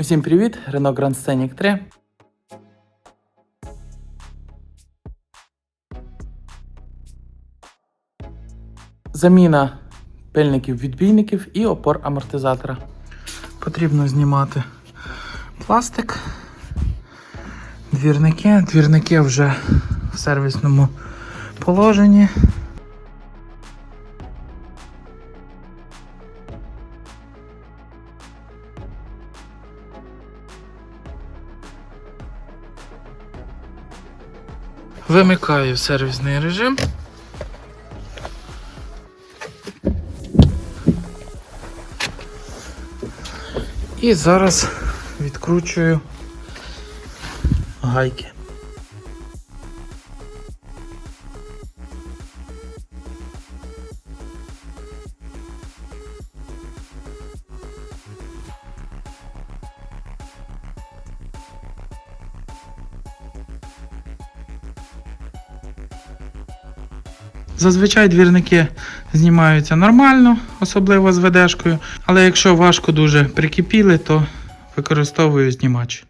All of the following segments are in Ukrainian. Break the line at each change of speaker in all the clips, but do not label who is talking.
Усім привіт! Renault Grand Scenic 3. Заміна пильників-відбійників і опор амортизатора. Потрібно знімати пластик, двірники. Двірники вже в сервісному положенні. Вимикаю сервісний режим. І зараз відкручую гайки. Зазвичай двірники знімаються нормально, особливо з ведешкою, але якщо важко дуже прикипіли, то використовую знімач.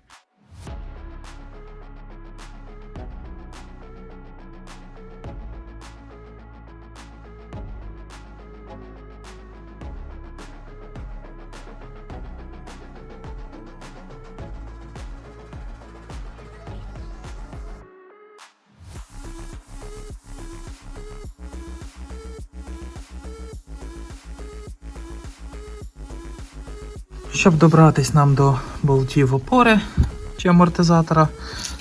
Щоб добратись нам до болтів опори чи амортизатора,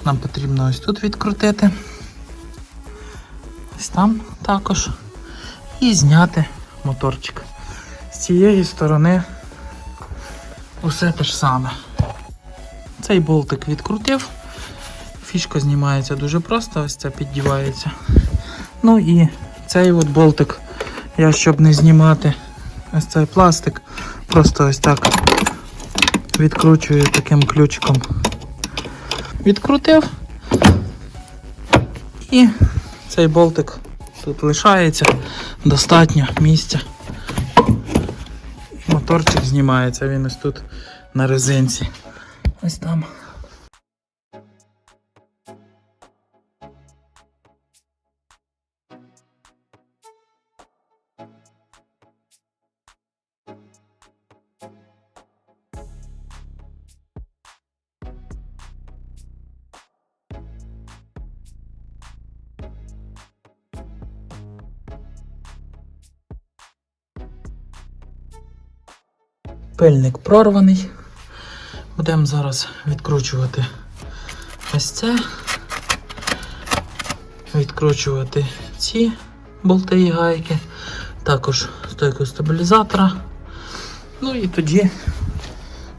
нам потрібно ось тут відкрутити. Ось там також. І зняти моторчик. З цієї сторони усе те ж саме. Цей болтик відкрутив. Фішка знімається дуже просто, ось це піддівається. Ну і цей от болтик, я щоб не знімати ось цей пластик, просто ось так відкручую таким ключиком. Відкрутив. І цей болтик тут лишається достатньо місця. Моторчик знімається, він ось тут на резинці. Ось там. Пильник прорваний. Будемо зараз відкручувати ось це. Відкручувати ці болти і гайки, також стойку стабілізатора. Ну і тоді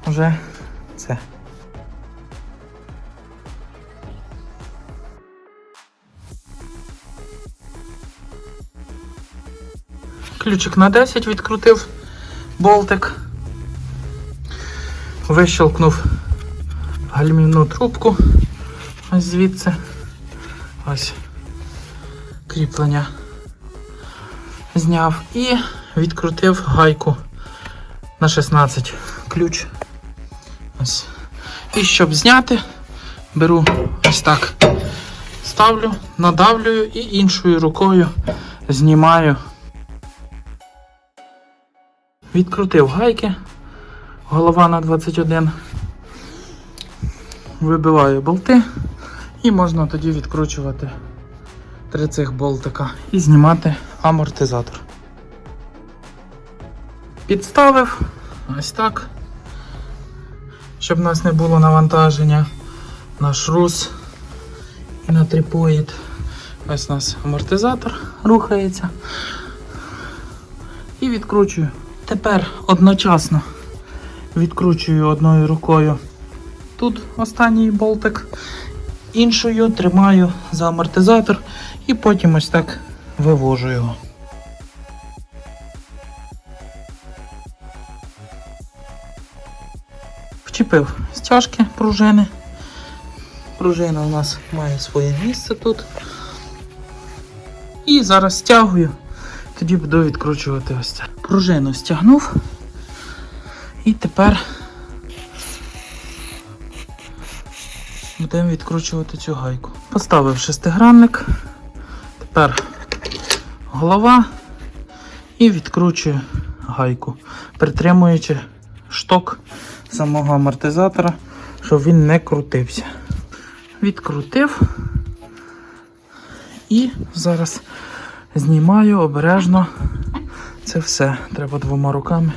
вже це. Ключик на 10 відкрутив болтик. Вищелкнув гальмівну трубку. Ось звідси. Ось кріплення зняв і відкрутив гайку на 16 ключ. Ось. І щоб зняти, беру ось так. Ставлю, надавлюю і іншою рукою знімаю. Відкрутив гайки голова на 21. Вибиваю болти і можна тоді відкручувати три цих болтика і знімати амортизатор. Підставив ось так, щоб у нас не було навантаження на шрус і на трипоїд. Ось у нас амортизатор рухається. І відкручую. Тепер одночасно відкручую одною рукою тут останній болтик, іншою тримаю за амортизатор і потім ось так вивожу його. Вчепив стяжки пружини. Пружина у нас має своє місце тут. І зараз стягую, тоді буду відкручувати ось це. Пружину стягнув. І тепер будемо відкручувати цю гайку. Поставив шестигранник. Тепер голова і відкручую гайку, притримуючи шток самого амортизатора, щоб він не крутився. Відкрутив і зараз знімаю обережно це все. Треба двома руками.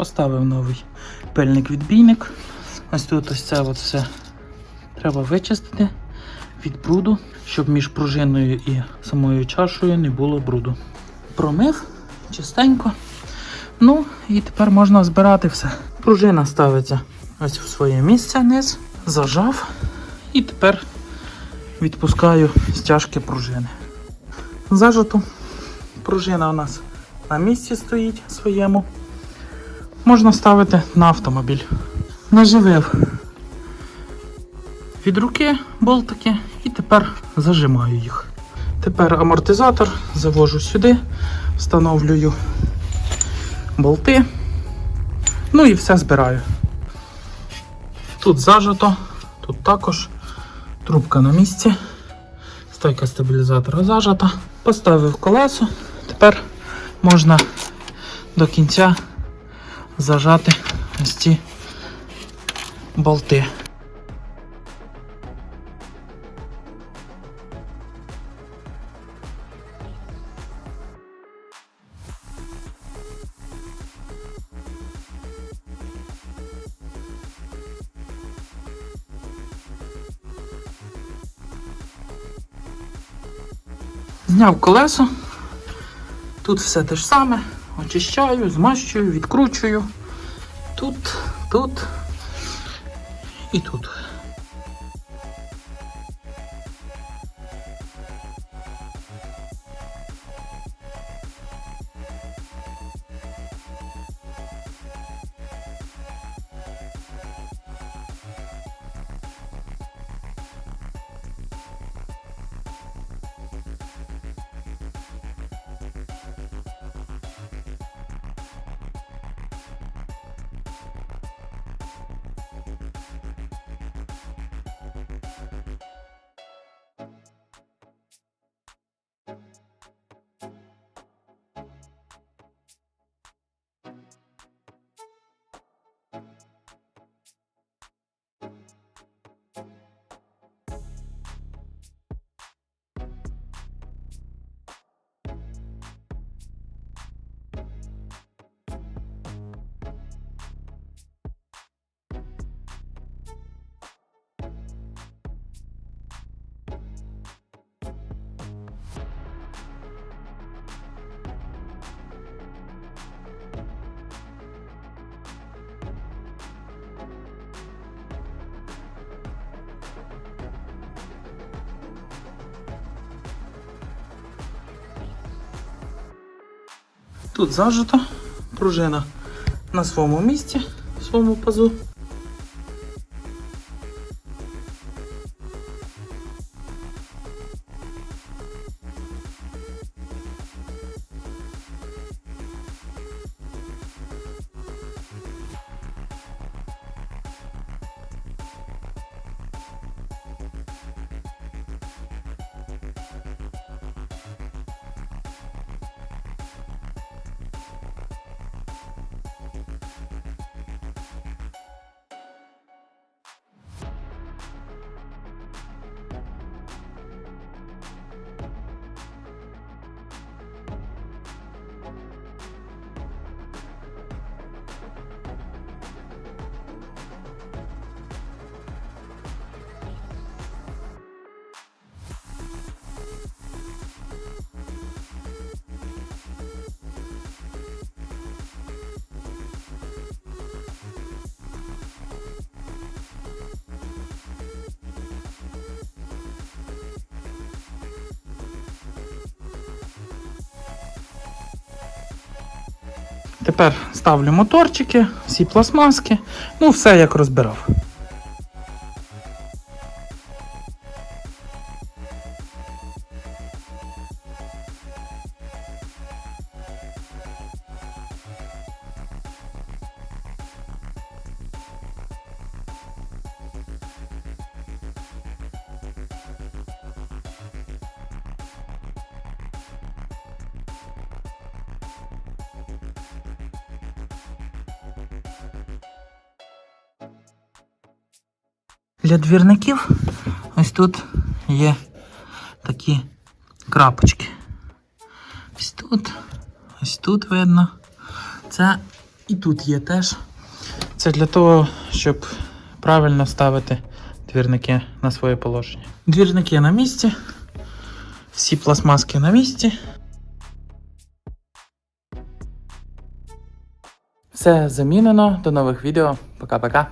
Поставив новий пильник-відбійник. Ось тут ось це от все треба вичистити від бруду, щоб між пружиною і самою чашею не було бруду. Промив чистенько. Ну і тепер можна збирати все. Пружина ставиться ось в своє місце низ, зажав і тепер відпускаю стяжки пружини. Зажато. Пружина у нас на місці стоїть своєму. Можна ставити на автомобіль. Наживив від руки болтики і тепер зажимаю їх. Тепер амортизатор завожу сюди, встановлюю болти. Ну і все збираю. Тут зажато, тут також трубка на місці, стойка стабілізатора зажата. Поставив колесо, тепер можна до кінця зажати ось ці болти. Зняв колесо. Тут все те ж саме. Очищаю, змащую, відкручую. Тут, тут і тут. Тут зажито, пружина на своєму місці, своєму пазу. Тепер ставлю моторчики, всі пластмаски, ну все як розбирав. Для двірників ось тут є такі крапочки. Ось тут, ось тут видно. Це і тут є теж. Це для того, щоб правильно ставити двірники на своє положення. Двірники на місці. Всі пластмаски на місці. Все замінено. До нових відео. Пока-пока.